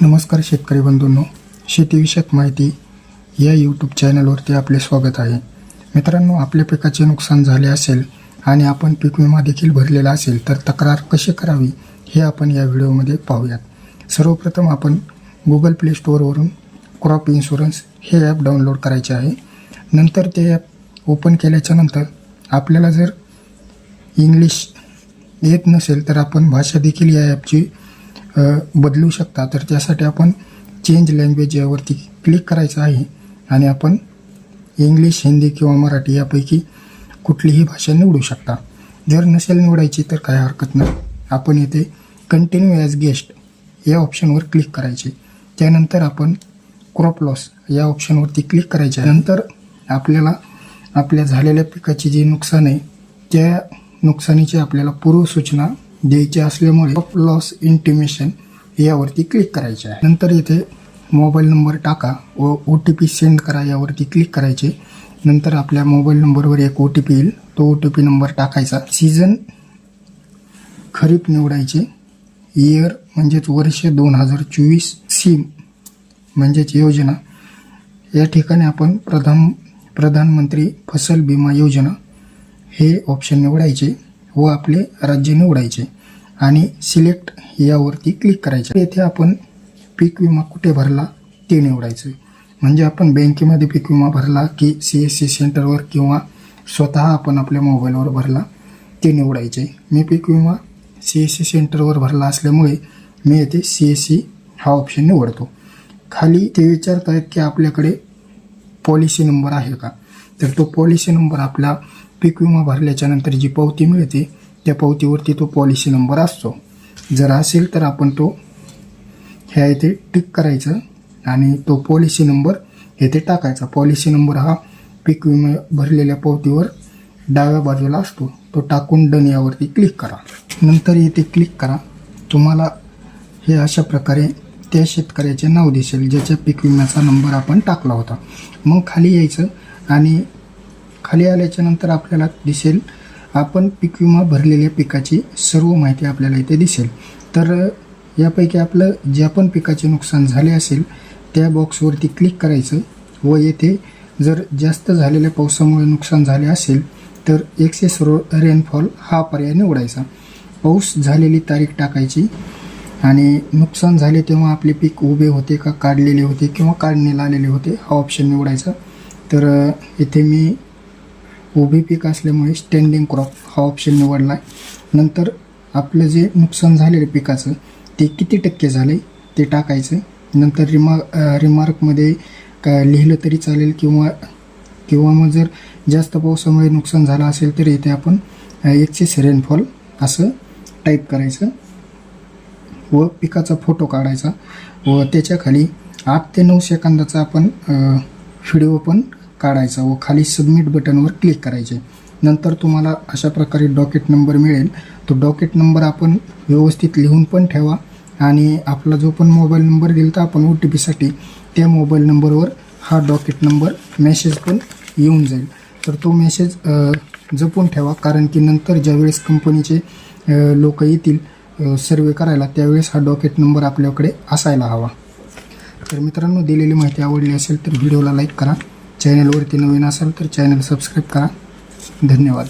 नमस्कार शेतकरी बंधूंनो शेतीविषयक माहिती या यूट्यूब चॅनलवरती आपले स्वागत आहे. मित्रांनो आपल्या पिकाचे नुकसान झाले असेल आणि आपण पीक विमा देखील भरलेला असेल तर तक्रार कशी करावी हे आपण या व्हिडिओमध्ये पाहूयात. सर्वप्रथम आपण गुगल प्ले स्टोअरवरून क्रॉप इन्शुरन्स हे ॲप डाउनलोड करायचे आहे. नंतर ते ॲप ओपन केल्याच्यानंतर आपल्याला जर इंग्लिश येत नसेल तर आपण भाषा देखील या ॲपची बदलू शकता. तर त्यासाठी आपण चेंज लँग्वेज यावरती क्लिक करायचं आहे आणि आपण इंग्लिश हिंदी किंवा मराठी यापैकी कुठलीही भाषा निवडू शकता. जर नसेल निवडायची तर काय हरकत नाही. आपण येथे कंटिन्यू ॲज गेस्ट या ऑप्शनवर क्लिक करायचे. त्यानंतर आपण क्रॉप लॉस या ऑप्शनवरती क्लिक करायचे. नंतर आपल्याला आपल्या झालेल्या पिकाची जी नुकसान आहे त्या नुकसानीची आपल्याला पूर्वसूचना द्यायचे असल्यामुळे लॉस इंटिमेशन यावरती क्लिक करायचे आहे. नंतर इथे मोबाईल नंबर टाका व ओ टी पी सेंड करा यावरती क्लिक करायचे. नंतर आपल्या मोबाईल नंबरवर एक ओ टी पी येईल. तो ओ टी पी नंबर टाकायचा. सीझन खरीप निवडायचे. इयर म्हणजेच वर्ष दोन हजार चोवीस. सीम म्हणजेच योजना. या ठिकाणी आपण प्रधान प्रधानमंत्री फसल विमा योजना हे ऑप्शन निवडायचे व आपले राज्य निवडायचे. आणि सिलेक्ट यावरती क्लिक करायचे. येथे आपण पीक विमा कुठे भरला ते निवडायचं म्हणजे आपण बँकेमध्ये पीक विमा भरला की सी एस सी सेंटरवर किंवा स्वतः आपण आपल्या मोबाईलवर भरला ते निवडायचे मी पीक विमा सी एस सी सेंटरवर भरला असल्यामुळे मी येथे सी एस सी हा ऑप्शन निवडतो. खाली ते विचारत आहेत की आपल्याकडे पॉलिसी नंबर आहे का? तर तो पॉलिसी नंबर आपला पीक विमा भरल्याच्यानंतर जी पावती मिळते त्या पावतीवरती तो पॉलिसी नंबर असतो. जर असेल तर आपण तो ह्या इथे टिक करायचं आणि तो पॉलिसी नंबर येथे टाकायचा. पॉलिसी नंबर हा पीक विमा भरलेल्या पावतीवर डाव्या बाजूला असतो. तो टाकून डन यावरती क्लिक करा. नंतर येथे क्लिक करा. तुम्हाला हे अशा प्रकारे त्या शेतकऱ्याचे नाव दिसेल ज्याच्या पीक विम्याचा नंबर आपण टाकला होता. मग खाली यायचं आणि खाली आल्याच्यानंतर आपल्याला दिसेल आपण पीक विमा भरलेल्या पिकाची सर्व माहिती आपल्याला इथे दिसेल. तर यापैकी आपलं ज्या पण पिकाचे नुकसान झाले असेल त्या बॉक्सवरती क्लिक करायचं व येथे जर जास्त झालेल्या पावसामुळे नुकसान झाले असेल तर एक्सेस रो रेनफॉल हा पर्याय निवडायचा. पाऊस झालेली तारीख टाकायची आणि नुकसान झाले तेव्हा आपले पीक उभे होते का काढलेले होते किंवा काढणीला आलेले होते हा ऑप्शन निवडायचा. तर इथे मी उभे पीक असल्यामुळे स्टँडिंग क्रॉप हा ऑप्शन निवडला आहे. नंतर आपलं जे नुकसान झालेलं पिकाचं ते किती टक्के झाले ते टाकायचं. नंतर रिमा रिमार्कमध्ये का लिहिलं तरी चालेल किंवा किंवा मग जर जास्त पावसामुळे नुकसान झालं असेल तर इथे आपण एक्सेस रेनफॉल असं टाईप करायचं व पिकाचा फोटो काढायचा व त्याच्याखाली आठ ते नऊ सेकंदाचा आपण व्हिडिओ पण काढायचा व खाली सबमिट बटनवर क्लिक करायचे. नंतर तुम्हाला अशा प्रकारे डॉकेट नंबर मिळेल. तो डॉकेट नंबर आपण व्यवस्थित लिहून पण ठेवा आणि आपला जो पण मोबाईल नंबर दिला तर आपण ओ टी पीसाठी त्या मोबाईल नंबरवर हा डॉकेट नंबर मेसेज पण येऊन जाईल. तर तो मेसेज जपून ठेवा. कारण की नंतर ज्यावेळेस कंपनीचे लोक येतील सर्वे करायला त्यावेळेस हा डॉकेट नंबर आपल्याकडे असायला हवा. तर मित्रांनो दिलेली माहिती आवडली असेल तर व्हिडिओला लाईक करा. चॅनलवरती नवीन असाल तर चॅनल सबस्क्राईब करा. धन्यवाद.